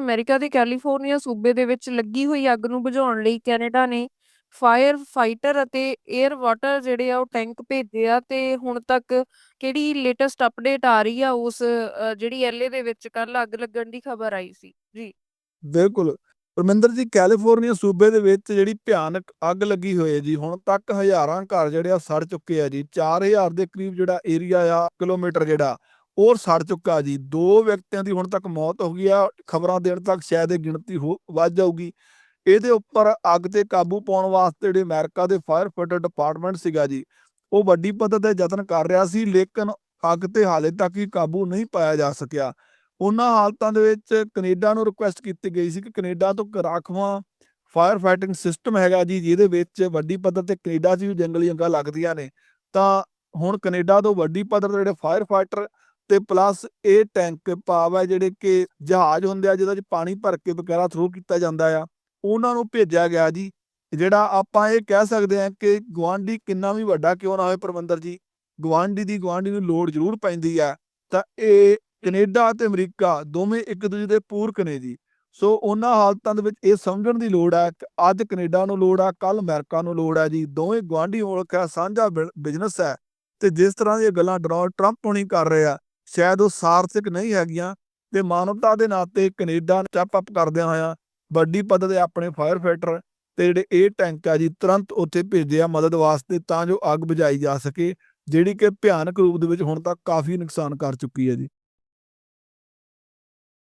America ਦੇ California ਸੂਬੇ ਦੇ ਵਿੱਚ ਲੱਗੀ ਹੋਈ ਅੱਗ ਨੂੰ ਬੁਝਾਉਣ ਲਈ ਕੈਨੇਡਾ ਨੇ ਫਾਇਰ ਫਾਈਟਰ ਅਤੇ 에ਅਰ ਵਾਟਰ ਜਿਹੜੇ ਆ ਉਹ ਟੈਂਕ ਭੇਜੇ ਆ ਤੇ ਹੁਣ ਤੱਕ ਕਿਹੜੀ ਲੇਟੈਸਟ ਅਪਡੇਟ ਆ ਰਹੀ ਆ ਉਸ ਜਿਹੜੀ ਐਲਏ ਦੇ ਵਿੱਚ ਕੱਲ ਅੱਗ ਲੱਗਣ ਦੀ ਖਬਰ ਆਈ ਸੀ? ਜੀ। ਬਿਲਕੁਲ। ਪਰਮਿੰਦਰ ਜੀ, ਕੈਲੀਫੋਰਨੀਆ ਸੂਬੇ ਦੇ ਵਿੱਚ ਜਿਹੜੀ ਭਿਆਨਕ ਅੱਗ ਲੱਗੀ ਹੋਈ ਹੈ ਜੀ, ਹੁਣ ਤੱਕ ਹਜ਼ਾਰਾਂ ਘਰ ਜਿਹੜੇ ਆ ਸੜ ਚੁੱਕੇ ਆ ਜੀ 4000 ਦੇ ਕਰੀਬ ਜਿਹੜਾ ਏਰੀਆ ਆ, ਕਿਲੋਮੀਟਰ ਜਿਹੜਾ ਉਹ ਸੜ ਚੁੱਕਾ ਜੀ। ਦੋ ਵਿਅਕਤੀਆਂ ਦੀ ਹੁਣ ਤੱਕ ਮੌਤ ਹੋ ਗਈ ਆ। ਖਬਰਾਂ ਦੇਣ ਤੱਕ ਸ਼ਾਇਦ ਇਹ ਗਿਣਤੀ ਹੋ, ਵੱਧ ਜਾਊਗੀ। ਇਹਦੇ ਉੱਪਰ ਅੱਗ ਤੇ ਕਾਬੂ ਪਾਉਣ ਵਾਸਤੇ ਜਿਹੜੇ ਅਮਰੀਕਾ ਦੇ ਫਾਇਰ ਫਾਈਟਰ ਡਿਪਾਰਟਮੈਂਟ ਸੀਗਾ ਜੀ, ਉਹ ਵੱਡੀ ਪੱਧਰ ਤੇ ਯਤਨ ਕਰ ਰਿਹਾ ਸੀ, ਲੇਕਿਨ ਅੱਗ ਤੇ ਹਾਲੇ ਤੱਕ ਹੀ ਕਾਬੂ ਨਹੀਂ ਪਾਇਆ ਜਾ ਸਕਿਆ। ਉਹਨਾਂ ਹਾਲਤਾਂ ਦੇ ਵਿੱਚ ਕੈਨੇਡਾ ਨੂੰ ਰਿਕੁਐਸਟ ਕੀਤੀ ਗਈ ਸੀ ਕਿ ਕੈਨੇਡਾ ਤੋਂ ਇੱਕ ਰਾਖਵਾਂ ਫਾਇਰ ਫਾਈਟਿੰਗ ਸਿਸਟਮ ਹੈਗਾ ਜੀ, ਜਿਹਦੇ ਵਿੱਚ ਵੱਡੀ ਪੱਧਰ ਤੇ ਕੈਨੇਡਾ 'ਚ ਵੀ ਜੰਗਲੀ ਅੱਗਾਂ ਲੱਗਦੀਆਂ ਨੇ। ਤਾਂ ਹੁਣ ਕੈਨੇਡਾ ਤੋਂ ਵੱਡੀ ਪੱਧਰ ਤੇ ਜਿਹੜੇ ਫਾਇਰ ਫਾਈਟਰ ਤੇ ਪਲੱਸ ਇਹ ਟੈਂਕ ਭਾਵ ਹੈ ਜਿਹੜੇ ਕਿ ਜਹਾਜ਼ ਹੁੰਦੇ ਆ, ਜਿਹਦੇ 'ਚ ਪਾਣੀ ਭਰ ਕੇ ਵਗੈਰਾ ਥਰੂ ਕੀਤਾ ਜਾਂਦਾ ਆ, ਉਹਨਾਂ ਨੂੰ ਭੇਜਿਆ ਗਿਆ ਜੀ। ਜਿਹੜਾ ਆਪਾਂ ਇਹ ਕਹਿ ਸਕਦੇ ਹਾਂ ਕਿ ਗੁਆਂਢੀ ਕਿੰਨਾ ਵੀ ਵੱਡਾ ਕਿਉਂ ਨਾ ਹੋਵੇ ਪਰਮੰਦਰ ਜੀ, ਗੁਆਂਢੀ ਦੀ ਗੁਆਂਢੀ ਨੂੰ ਲੋੜ ਜ਼ਰੂਰ ਪੈਂਦੀ ਆ। ਤਾਂ ਇਹ ਕੈਨੇਡਾ ਤੇ ਅਮਰੀਕਾ ਦੋਵੇਂ ਇੱਕ ਦੂਜੇ ਦੇ ਪੂਰਕ ਨੇ ਜੀ। ਸੋ ਉਹਨਾਂ ਹਾਲਤਾਂ ਦੇ ਵਿੱਚ ਇਹ ਸਮਝਣ ਦੀ ਲੋੜ ਹੈ ਕਿ ਅੱਜ ਕੈਨੇਡਾ ਨੂੰ ਲੋੜ ਆ ਕੱਲ ਅਮਰੀਕਾ ਨੂੰ ਲੋੜ ਹੈ ਜੀ। ਦੋਵੇਂ ਗੁਆਂਢੀ ਮੁਲਕ ਹੈ ਸਾਂਝਾ ਬਿਜ਼ਨਸ ਹੈ ਤੇ ਜਿਸ ਤਰ੍ਹਾਂ ਦੀਆਂ ਗੱਲਾਂ ਡੋਨਾਲਡ ਟਰੰਪ ਹੁਣੀ ਕਰ ਰਹੇ ਆ ਸ਼ਾਇਦ ਉਹ ਸਾਰਥਕ ਨਹੀਂ ਹੈਗੀਆਂ ਤੇ ਮਾਨਵਤਾ ਦੇ ਨਾਤੇ ਕੈਨੇਡਾ ਸਟੈਪ ਅਪ ਕਰਦਿਆਂ ਹੋਇਆ ਵੱਡੀ ਪੱਧਰ ਤੇ ਆਪਣੇ ਫਾਇਰ ਫਾਈਟਰ ਤੇ ਜਿਹੜੇ ਇਹ ਟੈਂਕ ਆ ਜੀ, ਤੁਰੰਤ ਉੱਥੇ ਭੇਜੇ ਆ ਮਦਦ ਵਾਸਤੇ ਤਾਂ ਜੋ ਅੱਗ ਬੁਝਾਈ ਜਾ ਸਕੇ, ਜਿਹੜੀ ਕਿ ਭਿਆਨਕ ਰੂਪ ਦੇ ਵਿੱਚ ਹੁਣ ਤੱਕ ਕਾਫੀ ਨੁਕਸਾਨ ਕਰ ਚੁੱਕੀ ਹੈ ਜੀ।